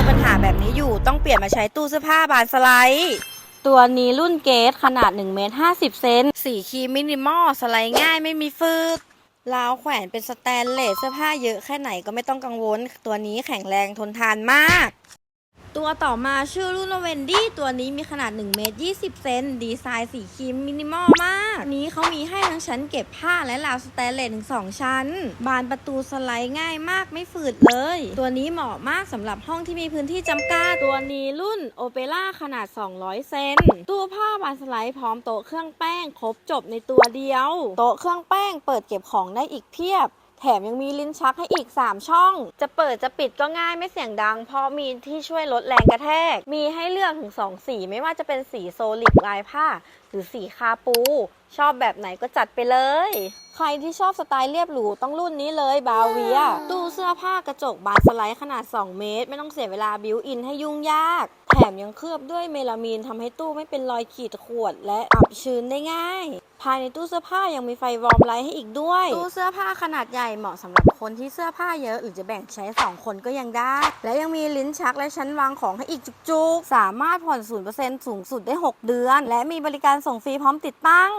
อปัญหาแบบนี้อยู่ต้องเปลี่ยนมาใช้ตู้เสื้อผ้าบานสไลด์ตัวนี้รุ่นเกตขนาด1เมตร50 เซนสีครีมมินิมอลสไลด์ง่ายไม่มีฟืดราวแขวนเป็นสแตนเลสเสื้อผ้าเยอะแค่ไหนก็ไม่ต้องกังวล ตัวนี้แข็งแรงทนทานมาก ตัวต่อมาชื่อรุ่นเวนดี้ตัวนี้มีขนาด1เมตร20 เซนดีไซน์สีครีมมินิมอลมาก นี้เขามีให้ทั้งชั้นเก็บผ้าและราวสแตนเลสถึง 2 ชั้น บานประตูสไลด์ง่ายมากไม่ฝืดเลย ตัวนี้เหมาะมากสำหรับห้องที่มีพื้นที่จำกัดตัวนี้รุ่นโอเปร่าขนาด 200 เซนตู้ผ้าบานสไลด์พร้อมโต๊ะเครื่องแป้ง ครบจบในตัวเดียว โต๊ะเครื่องแป้งเปิดเก็บของได้อีกเพียบ แถมยังมีลิ้นชักให้อีก 3 ช่อง จะเปิดจะปิดก็ง่ายไม่เสียงดัง เพราะมีที่ช่วยลดแรงกระแทก มีให้เลือกถึง 2 สี ไม่ว่าจะเป็นสีโซลิดลายผ้า หรือสีคาปู ชอบแบบไหนก็จัดไปเลย ใครที่ชอบสไตล์เรียบหรูต้องรุ่นนี้เลยบาเวียตู เสื้อผ้ากระจกบานสไลด์ขนาด 2 เมตร ไม่ต้องเสียเวลาบิวอินให้ยุ่งยาก แถมยังเคลือบด้วยเมลามีนทำให้ตู้ไม่เป็นรอยขีดข่วนและอับชื้นได้ง่าย ภายในตู้เสื้อผ้ายังมีไฟวอร์มไลท์ให้อีกด้วย ตู้เสื้อผ้าขนาดใหญ่เหมาะสำหรับคนที่เสื้อผ้าเยอะหรือจะแบ่งใช้ 2 คนก็ยังได้ และยังมีลิ้นชักและชั้นวางของให้อีกจุกๆ สามารถผ่อน 0%สูงสุดได้ 6 เดือน และมีบริการส่งฟรีพร้อมติดตั้ง